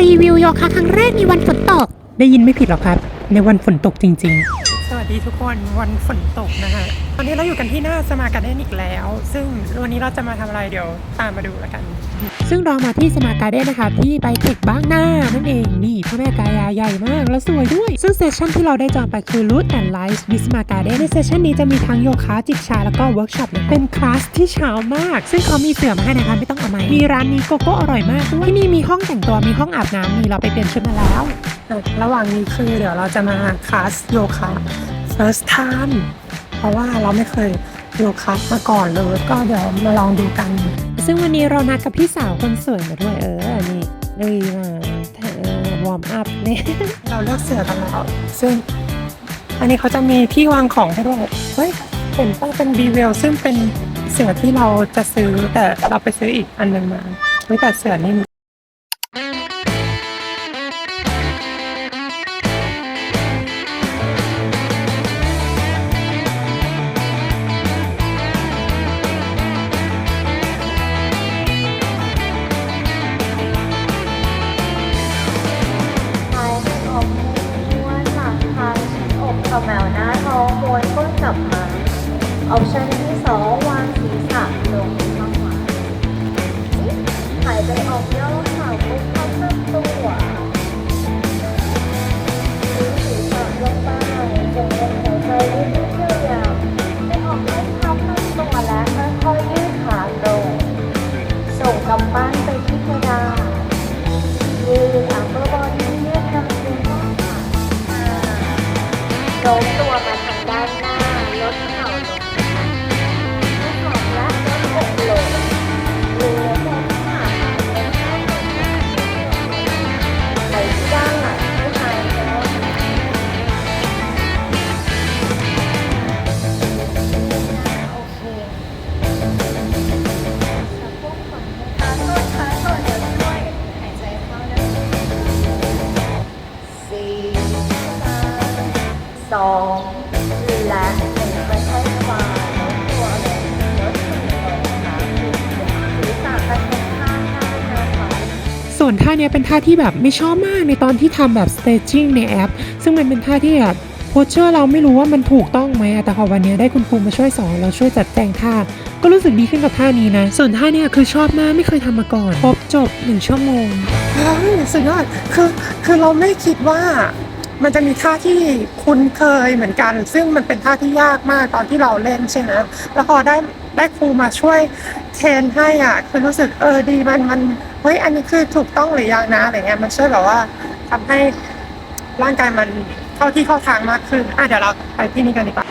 รีวิวโยคะครั้งแรกในวันฝนตก ได้ยินไม่ผิดหรอกครับ ในวันฝนตกจริงๆ สวัสดีทุกคนวันฝนตกนะคะตอนนี้เราอยู่กันที่หน้าสมาการ์เด้นอีกแล้ว ซึ่งวันนี้เราจะมาทำอะไรเดี๋ยวตามมาดูแล้วกัน ซึ่งเรามาที่สมาการ์เด้นนะคะที่ไบเทคบ้างหน้านั่นเองนี่พ่อแม่กายาใหญ่มากแล้วสวยด้วย ซึ่งเซสชั่นที่เราได้จองไปคือ Root and Life with s m a g a r d e n ในเซสชั่นนี้จะมีทั้งโยคะจิบชาแล้วก็เวิร์กช็อปเป็นคลาสที่เช้ามาก ซึ่งเขามีเสื่อมาให้นะคะไม่ต้องเอามามีร้านนี้โกโก้อร่อยมากด้วยที่นี่มีห้องแต่งตัวมีห้องอาบน้ำมีเราไปเปลี่ยนชุดมาแล้ว ระหว่างนี้คือเดี๋ยวเราจะมาคลาสโยคะ first time เพราะว่าเราไม่เคยโยคะมาก่อนเลยก็เดี๋ยวมาลองดูกัน ซึ่งวันนี้เรานัดกับพี่สาวคนสวยมาด้วยเออ นี่เลยมาวอร์มอัพเนี่ยเราเลือกเสือกันแล้วซึ่งอันนี้เขาจะมีที่วางของให้ด้วยเฮ้ยเห็นป้าเป็นบีเวลซึ่งเป็นเสือที่เราจะซื้อแต่เราไปซื้ออีกอันหนึ่งมาเฮ้ยแต่เสือนี่ ออปชันที่สองวางศีรษะลงข้างขวาหายใจออกย่อขาปุ๊บเข้าตั้งตัวทิ้งศีรษะลงไปจงลมหายใจลึกๆยาวๆให้ออกให้เข้าตั้งตัวและค่อยๆยืดขาลง ส่งกำปั้นไปที่กระดานยืดอัปเปอร์บอดี้ยืดลำตัวข้าหาโน้มตัว องและหนึ่งค่อยๆคลายโน้มตัวลงลดขึ้นลงขาขึ้นศีรษะกระทบข้างได้นะคะส่วนท่าเนี้ยเป็นท่าที่แบบไม่ชอบมากในตอนที่ทำแบบ stretching ในแอป ซึ่งมันเป็นท่าที่แบบโพสเชอร์เราไม่รู้ว่ามันถูกต้องไหมอะแต่พอวันเนี้ยได้คุณครูมาช่วยสอนเราช่วยจัดแจงท่า ก็รู้สึกดีขึ้นกับท่านี้นะ ส่วนท่าเนี้ยคือชอบมากไม่เคยทำมาก่อนครบจบหนึ่งชั่วโมง เฮ้ยสุดยอดคือคือเราไม่คิดว่า มันจะมีท่าที่คุ้นเคยเหมือนกัน ซึ่งมันเป็นท่าที่ยากมากตอนที่เราเล่นใช่ไหมแล้วพอได้ได้ครูมาช่วยเทรนให้อะคือรู้สึกเออดีมันมันเฮ้ยอันนี้คือถูกต้องหรือยังนะอะไรเงี้ยมันช่วยแบบว่าทำให้ร่างกายมันเข้าที่เข้าทางมากขึ้นอะเดี๋ยวเราไปที่นี่กันดีกว่า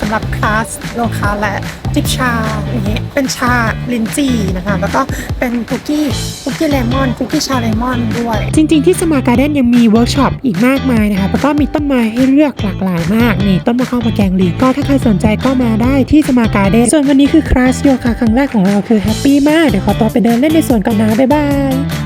สำหรับคลาสโลคาและจิบชาอย่างนี้เป็นชาลินจีนะคะ แล้วก็เป็นคุกกี้คุกกี้เลมอนคุกกี้ชาเลมอนด้วย จริง ๆ ที่สมาการ์เด้นยังมีเวิร์กช็อปอีกมากมายนะคะแล้วก็มีต้นไม้ให้เลือกหลากหลายมากนี่ต้นมะเข้ามาแกงลีก็ถ้าใครสนใจก็มาได้ที่สมาการ์เด้นส่วนวันนี้คือคลาสโยคะครั้งแรกของเราคือแฮปปี้มากเดี๋ยวขอตัวไปเดินเล่นในสวนก่อนนะบ๊ายบาย